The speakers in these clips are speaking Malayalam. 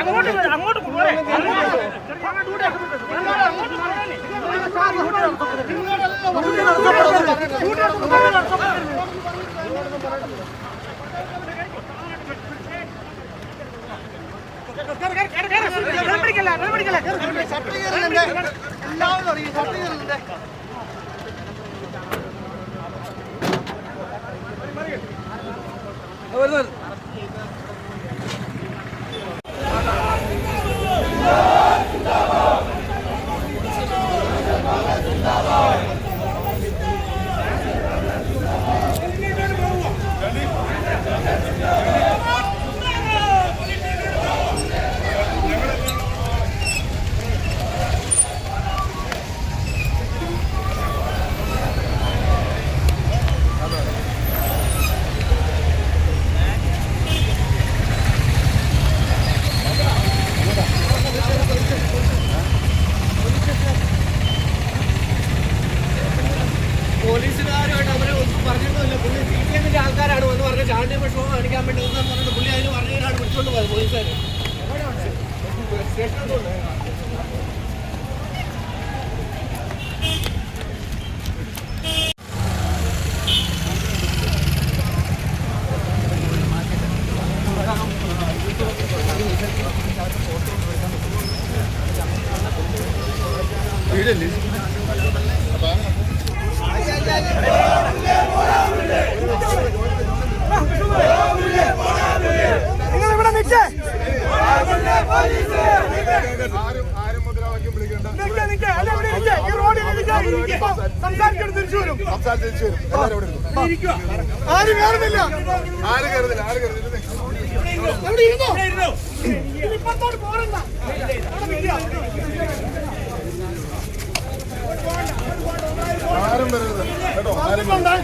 അങ്ങോട്ട് വരൂ, അങ്ങോട്ട് പോരെ. പിടിക്കല്ല പിടിക്കല്ല ഷർട്ട് പോലീസുകാരുമായിട്ട് അവരെ ഒന്നും പറഞ്ഞിട്ടില്ല പുള്ളി സി പി എമ്മിന്റെ ആൾക്കാരാണ് എന്ന് പറഞ്ഞ ചാണ്ടിയ ഷോ കാണിക്കാൻ വേണ്ടി ഒന്നും പറഞ്ഞിട്ട് പുള്ളി അതിന് പറഞ്ഞതിനാണ് വിളിച്ചോണ്ട് പോയത് പോലീസുകാർ സ്റ്റേഷനിലുണ്ട് നിങ്ങൾ ഇവിടെ നിൽക്കേ നിൽക്കേ നിൽക്കേ അല്ല ഇവിടെ ഇരിക്കേ. ഈ റോഡിൽ ഇരിക്കേ. ഇരിക്കേ. സംസാരിച്ചിട്ട് തിരിച്ചു വരും. ഇരിക്കുക ആരും കയറുന്നില്ല. എവിടെ ഇരുന്നോ? ഇനി ഇപ്പുറത്തോട്ട് പോരണ്ട അവിടെ നിൽക്കുക ആരും വരരുത് കേട്ടോ ആരും പറഞ്ഞിട്ടുണ്ട്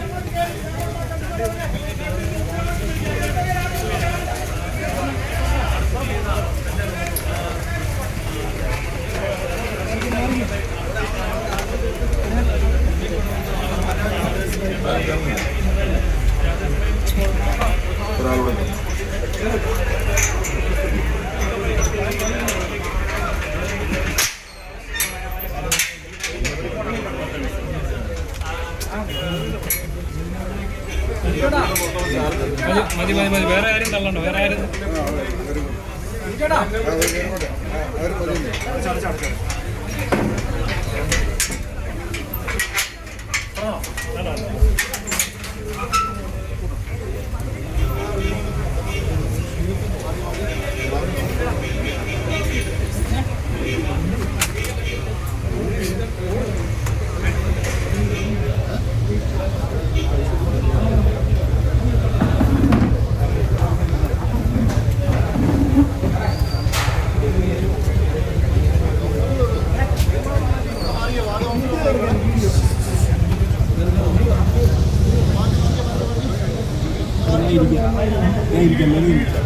മതി മതി മതി വേറെ ആരും തള്ളണ്ട വേറെ ആരും 어. ഇരിക്കാം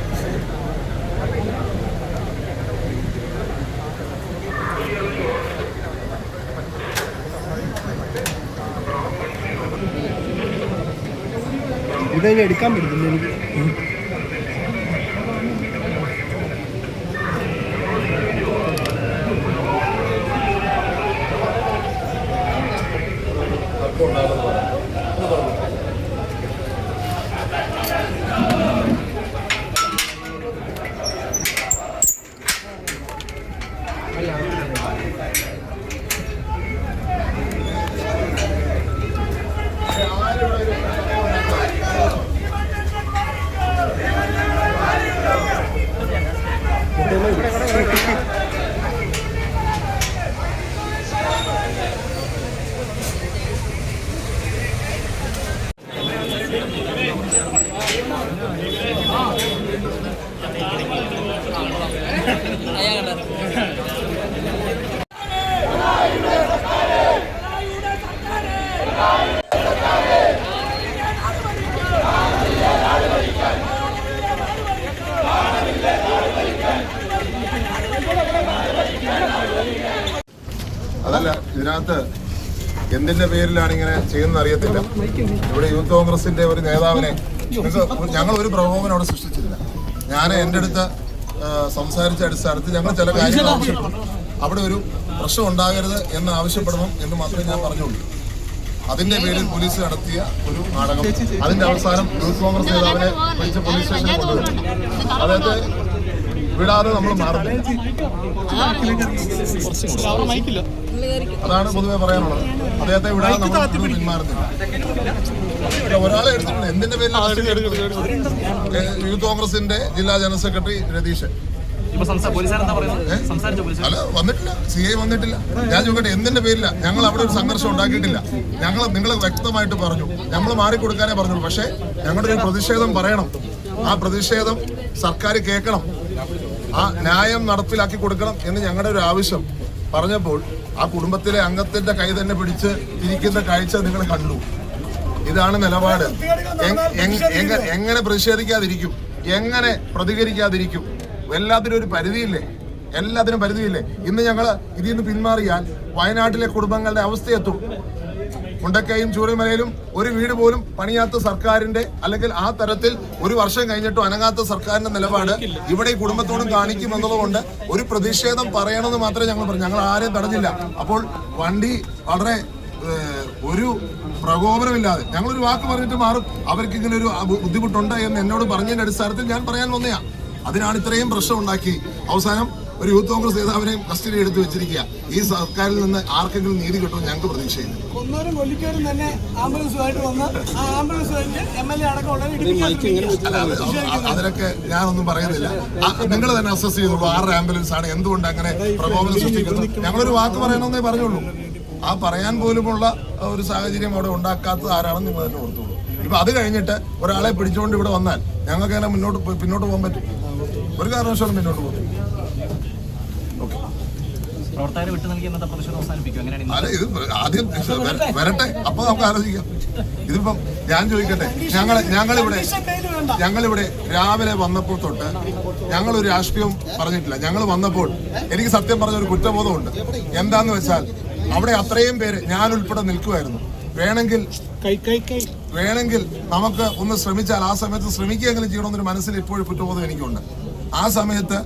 ഇതെങ്ങനെ എടുക്കാൻ പറ്റുന്നില്ല എനിക്ക്. അതല്ല ഇതിനകത്ത് എന്തിന്റെ പേരിലാണ് ഇങ്ങനെ ചെയ്യുന്നത് അറിയത്തില്ല ഇവിടെ യൂത്ത് കോൺഗ്രസിന്റെ ഒരു നേതാവിനെ ഞങ്ങൾ ഒരു പ്രകോപനം അവിടെ സൃഷ്ടിച്ചില്ല ഞാൻ എന്റെ അടുത്ത് സംസാരിച്ച അടിസ്ഥാനത്തിൽ ഞങ്ങൾ ചില കാര്യങ്ങൾ അവിടെ ഒരു പ്രശ്നം ഉണ്ടാകരുത് എന്ന് ആവശ്യപ്പെടണം എന്ന് മാത്രമേ ഞാൻ പറഞ്ഞുള്ളൂ. അതിന്റെ പേരിൽ പോലീസ് നടത്തിയ ഒരു നാടകം. അതിന്റെ അവസാനം യൂത്ത് കോൺഗ്രസ് നേതാവിനെ പിടിച്ച പോലീസ് സ്റ്റേഷനിൽ കൊണ്ടുവരുന്നു. അതായത് വിടാതെ നമ്മൾ മാറുന്നില്ല. അതാണ് പൊതുവെ പറയാനുള്ളത്. അദ്ദേഹത്തെ വിടാതെ നമ്മൾ പിന്മാറുന്നില്ല. ഒരാളെ എടുത്തിട്ടുണ്ട്. എന്തിന്റെ പേരിൽ യൂത്ത് കോൺഗ്രസിന്റെ ജില്ലാ ജനറൽ സെക്രട്ടറി രതീഷ് അല്ല വന്നിട്ടില്ല. സി ഐ വന്നിട്ടില്ല. ഞാൻ ചോദിക്കട്ടെ എന്തിന്റെ പേരില്ല ഞങ്ങൾ അവിടെ ഒരു സംഘർഷം ഉണ്ടാക്കിയിട്ടില്ല. ഞങ്ങൾ നിങ്ങൾ വ്യക്തമായിട്ട് പറഞ്ഞു. നമ്മൾ മാറിക്കൊടുക്കാനേ പറഞ്ഞു പക്ഷേ ഞങ്ങളുടെ ഒരു പ്രതിഷേധം പറയണം. ആ പ്രതിഷേധം സർക്കാർ കേൾക്കണം. ആ ന്യായം നടപ്പിലാക്കി കൊടുക്കണം എന്ന് ഞങ്ങളുടെ ഒരു ആവശ്യം. പറഞ്ഞപ്പോൾ ആ കുടുംബത്തിലെ അംഗത്തിന്റെ കൈ തന്നെ പിടിച്ച് ഇരിക്കുന്ന കാഴ്ച നിങ്ങൾ കണ്ടു. ഇതാണ് നിലപാട്. എങ്- എങ്- എങ്ങ- എങ്ങനെ പ്രതിഷേധിക്കാതിരിക്കും? എങ്ങനെ പ്രതികരിക്കാതിരിക്കും? എല്ലാത്തിനും ഒരു പരിധിയില്ലേ? എല്ലാത്തിനും പരിധിയില്ലേ? ഇന്ന് ഞങ്ങൾ ഇതിൽ നിന്ന് പിന്മാറിയാൽ വയനാട്ടിലെ കുടുംബങ്ങളുടെ അവസ്ഥയെത്തും. മുണ്ടക്കയും ചൂരമലയിലും ഒരു വീട് പോലും പണിയാത്ത സർക്കാരിന്റെ അല്ലെങ്കിൽ ആ തരത്തിൽ ഒരു വർഷം കഴിഞ്ഞിട്ടും അനങ്ങാത്ത സർക്കാരിന്റെ നിലപാട് ഇവിടെ കുടുംബത്തോടും കാണിക്കുമെന്നതുകൊണ്ട് ഒരു പ്രതിഷേധം പറയണമെന്ന് മാത്രമേ ഞങ്ങൾ പറഞ്ഞു ഞങ്ങൾ ആരെയും തടഞ്ഞില്ല. അപ്പോൾ വണ്ടി വളരെ ഒരു പ്രകോപനമില്ലാതെ ഞങ്ങളൊരു വാക്ക് പറഞ്ഞിട്ട് മാറും. അവർക്ക് ഇങ്ങനെ ഒരു ബുദ്ധിമുട്ടുണ്ട് എന്ന് എന്നോട് പറഞ്ഞതിന്റെ അടിസ്ഥാനത്തിൽ ഞാൻ പറയാൻ വന്നയാ. അതിനാണ് ഇത്രയും പ്രശ്നം ഉണ്ടാക്കി. അവസാനം ഒരു യൂത്ത് കോൺഗ്രസ് നേതാവിനെയും കസ്റ്റഡി എടുത്ത് വെച്ചിരിക്കുക. ഈ സർക്കാരിൽ നിന്ന് ആർക്കെങ്കിലും നീതി കിട്ടുമെന്ന് ഞങ്ങൾക്ക് പ്രതീക്ഷയില്ല. കൊന്നൂരും കൊല്ലിക്കാരും തന്നെ ആംബുലൻസുമായിട്ട് വന്ന് ആ ആംബുലൻസ് അതിനൊക്കെ ഞാനൊന്നും പറയുന്നില്ല. നിങ്ങൾ തന്നെ അസസ് ചെയ്തോളൂ ആറ് ആംബുലൻസ് ആണ് എന്തുകൊണ്ട് അങ്ങനെ പ്രകോപനം സൃഷ്ടിക്കുന്നത്. ഞങ്ങളൊരു വാക്ക് പറയണമെന്നേ പറഞ്ഞുള്ളൂ. ആ പറയാൻ പോലുമുള്ള ഒരു സാഹചര്യം അവിടെ ഉണ്ടാക്കാത്തത് ആരാണെന്ന് നിങ്ങൾ തന്നെ ഓർത്തോളൂ. ഇപ്പൊ അത് കഴിഞ്ഞിട്ട് ഒരാളെ പിടിച്ചുകൊണ്ട് ഇവിടെ വന്നാൽ ഞങ്ങൾക്ക് അങ്ങനെ മുന്നോട്ട് പിന്നോട്ട് പോകാൻ പറ്റും ഒരു കാരണവശാലും മുന്നോട്ട് പോകുന്നു പ്രവർത്തകരെ വിട്ടു നൽകി എന്നത്തെ പ്രതിഷേധം അവസാനിപ്പിക്കും. അങ്ങനെയാണ് അല്ല ഇത് ആദ്യം വര- വരട്ടെ. അപ്പൊ നമുക്ക് ആലോചിക്കാം. ഇതിപ്പം ഞാൻ ചോദിക്കട്ടെ? ഞങ്ങൾ ഞങ്ങളിവിടെ ഞങ്ങളിവിടെ രാവിലെ വന്നപ്പോൾ തൊട്ട് ഞങ്ങൾ ഒരു രാഷ്ട്രീയം പറഞ്ഞിട്ടില്ല. ഞങ്ങൾ വന്നപ്പോൾ എനിക്ക് സത്യം പറഞ്ഞ ഒരു കുറ്റബോധമുണ്ട്. എന്താന്ന് വെച്ചാൽ അവിടെ അത്രയും പേര് ഞാൻ ഉൾപ്പെടെ നിൽക്കുമായിരുന്നു വേണമെങ്കിൽ കൈ കൈ കൈ. വേണമെങ്കിൽ നമുക്ക് ഒന്ന് ശ്രമിച്ചാൽ ആ സമയത്ത് ശ്രമിക്കുകയെങ്കിലും ചെയ്യണമെന്നൊരു മനസ്സിൽ ഇപ്പോഴും കുറ്റബോധം എനിക്കുണ്ട്. ആ സമയത്ത്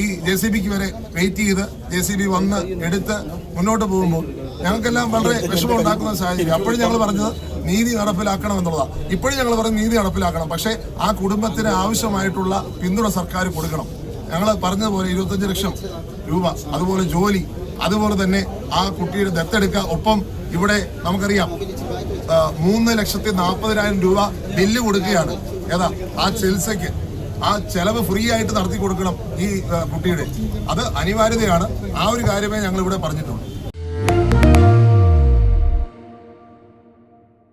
ഈ ജെ സി ബിക്ക് വരെ വെയിറ്റ് ചെയ്ത് ജെ സി ബി വന്ന് എടുത്ത് മുന്നോട്ട് പോകുമ്പോൾ ഞങ്ങൾക്കെല്ലാം വളരെ വിഷമം ഉണ്ടാക്കുന്ന സാഹചര്യം. അപ്പോഴും ഞങ്ങൾ പറഞ്ഞത് നീതി നടപ്പിലാക്കണം എന്നുള്ളതാണ് ഇപ്പോഴും ഞങ്ങൾ പറഞ്ഞ് നീതി നടപ്പിലാക്കണം. പക്ഷേ ആ കുടുംബത്തിന് ആവശ്യമായിട്ടുള്ള പിന്തുണ സർക്കാർ കൊടുക്കണം. ഞങ്ങൾ പറഞ്ഞതുപോലെ ഇരുപത്തഞ്ച് ലക്ഷം രൂപ അതുപോലെ ജോലി അതുപോലെ തന്നെ ആ കുട്ടിയുടെ ദത്തെടുക്കുക. ഒപ്പം ഇവിടെ നമുക്കറിയാം മൂന്ന് ലക്ഷത്തി നാൽപ്പതിനായിരം രൂപ ബില്ല് കൊടുക്കുകയാണ്. ഏതാ? ആ ചികിത്സയ്ക്ക്. ആ ചെലവ് ഫ്രീ ആയിട്ട് നടത്തി കൊടുക്കണം ഈ കുട്ടിയുടെ. അത് അനിവാര്യതയാണ്. ആ ഒരു കാര്യമേ ഞങ്ങൾ ഇവിടെ പറഞ്ഞിട്ടുള്ളൂ.